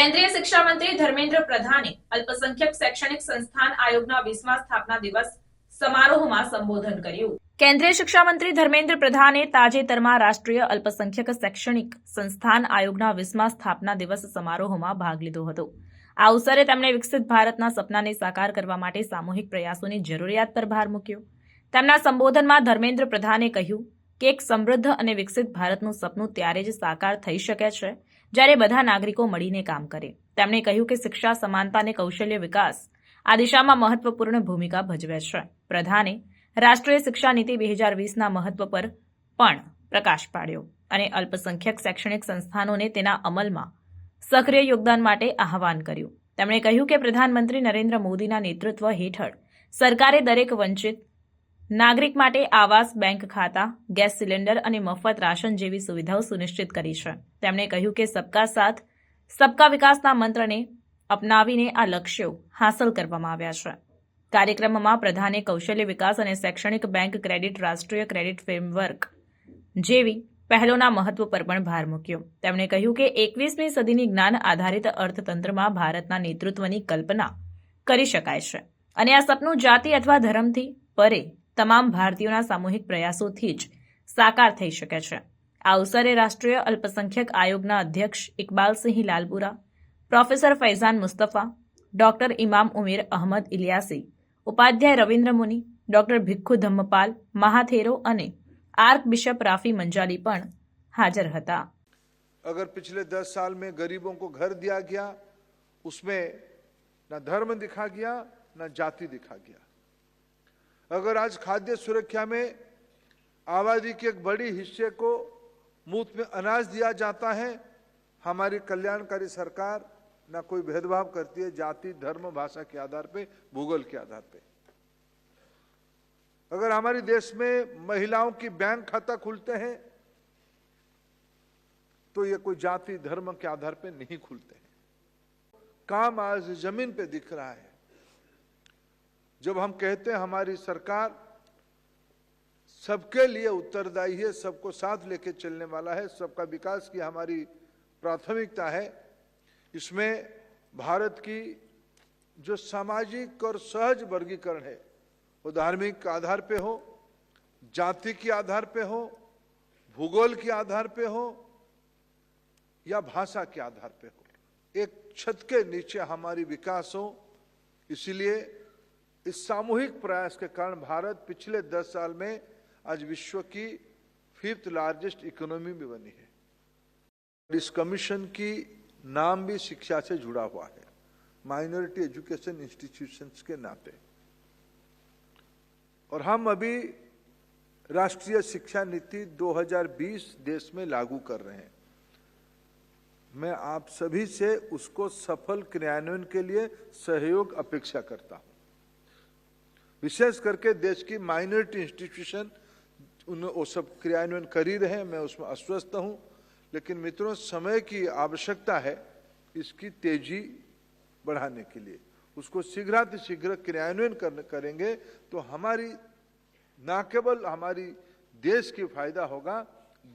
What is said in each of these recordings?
કેન્દ્રીય શિક્ષા મંત્રી ધર્મેન્દ્ર પ્રધાને અલ્પસંખ્યક શૈક્ષણિક સંસ્થાન આયોગના વીસમા સ્થાપના દિવસ સમારોહમાં સંબોધન કર્યું. કેન્દ્રીય શિક્ષા મંત્રી ધર્મેન્દ્ર પ્રધાને તાજેતરમાં રાષ્ટ્રીય અલ્પસંખ્યક શૈક્ષણિક સંસ્થાન આયોગના વીસમા સ્થાપના દિવસ સમારોહમાં ભાગ લીધો હતો. આ અવસરે તેમણે વિકસિત ભારતના સપનાને સાકાર કરવા માટે સામૂહિક પ્રયાસોની જરૂરિયાત પર ભાર મૂક્યો. તેમના સંબોધનમાં ધર્મેન્દ્ર પ્રધાને કહ્યું કે એક સમૃદ્ધ અને વિકસિત ભારતનું સપનું ત્યારે જ સાકાર થઈ શકે છે જ્યારે બધા નાગરિકો મળીને કામ કરે. તેમણે કહ્યું કે શિક્ષા, સમાનતા અને કૌશલ્ય વિકાસ આ દિશામાં મહત્વપૂર્ણ ભૂમિકા ભજવે છે. પ્રધાને રાષ્ટ્રીય શિક્ષા નીતિ બે હજાર વીસના મહત્વ પર પણ પ્રકાશ પાડ્યો અને અલ્પસંખ્યક શૈક્ષણિક સંસ્થાનોને તેના અમલમાં સક્રિય યોગદાન માટે આહવાન કર્યું. તેમણે કહ્યું કે પ્રધાનમંત્રી નરેન્દ્ર મોદીના નેતૃત્વ હેઠળ સરકારે દરેક વંચિત નાગરિક માટે આવાસ, બેંક ખાતા, ગેસ સિલિન્ડર અને મફત રાશન જેવી સુવિધાઓ સુનિશ્ચિત કરી છે. તેમણે કહ્યું કે સબકા સાથ, સબકા વિકાસના મંત્રને અપનાવીને આ લક્ષ્યો હાંસલ કરવામાં આવ્યા છે. કાર્યક્રમમાં પ્રધાને કૌશલ્ય વિકાસ અને શૈક્ષણિક બેંક ક્રેડિટ, રાષ્ટ્રીય ક્રેડિટ ફ્રેમવર્ક જેવી પહેલોના મહત્વ પર પણ ભાર મૂક્યો. તેમણે કહ્યું કે એકવીસમી સદીની જ્ઞાન આધારિત અર્થતંત્રમાં ભારતના નેતૃત્વની કલ્પના કરી શકાય છે. અને આ સપનું જાતિ અથવા ધર્મથી પરે તમામ ભારતીયોના સામૂહિક પ્રયાસોથી જ સાકાર થઈ શકે છે આ અવસરે રાષ્ટ્રીય અલ્પસંખ્યક આયોગના અધ્યક્ષ ઇકબાલસિંહ લાલપુરા પ્રોફેસર ફૈઝાન મુસ્તફા ડોક્ટર ઇમામ ઉમેર અહમદ ઇલિયાસી ઉપાધ્યાય રવિન્દ્ર મુનિ ડોક્ટર ભિક્ખુ ધમ્મપાલ મહાથેરો અને આર્ક બિશપ રાફી મંજાલી પણ હાજર હતા अगर पिछले दस साल में गरीबों को घर दिया गया उसमें न धर्म दिखा गया न जाति दिखा गया अगर आज खाद्य सुरक्षा में आबादी के एक बड़ी हिस्से को मुफ़्त में अनाज दिया जाता है, हमारी कल्याणकारी सरकार ना कोई भेदभाव करती है, जाति, धर्म, भाषा के आधार पे, भूगोल के आधार पे। अगर हमारे देश में महिलाओं की बैंक खाता खुलते हैं तो ये कोई जाति, धर्म के आधार पे नहीं खुलते हैं। काम आज ज़मीन पे दिख रहा है। जब हम कहते हैं हमारी सरकार सबके लिए उत्तरदायी है, सबको साथ लेके चलने वाला है, सबका विकास की हमारी प्राथमिकता है, इसमें भारत की जो सामाजिक और सहज वर्गीकरण है, वो धार्मिक आधार पे हो, जाति के आधार पे हो, भूगोल के आधार पे हो, या भाषा के आधार पे हो। एक छत के नीचे हमारी विकास हो, इसीलिए इस सामूहिक प्रयास के कारण भारत पिछले दस साल में आज विश्व की फिफ्थ लार्जेस्ट इकोनॉमी में बनी है। इस कमीशन की नाम भी शिक्षा से जुड़ा हुआ है। माइनॉरिटी एजुकेशन इंस्टीट्यूशंस के नाते। और हम अभी राष्ट्रीय शिक्षा नीति 2020 देश में लागू कर रहे हैं। मैं आप सभी से उसको सफल क्रियान्वयन के लिए सहयोग अपेक्षा करता हूँ। विशेष करके देश की माइनॉरिटी इंस्टीट्यूशन उन वो सब क्रियान्वयन कर ही रहे मैं उसमें अस्वस्थ हूँ। लेकिन मित्रों समय की आवश्यकता है इसकी तेज़ी बढ़ाने के लिए। उसको शीघ्रातिशीघ्र क्रियान्वयन कर, करेंगे तो हमारी न केवल हमारी देश की फ़ायदा होगा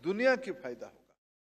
दुनिया की फ़ायदा होगा।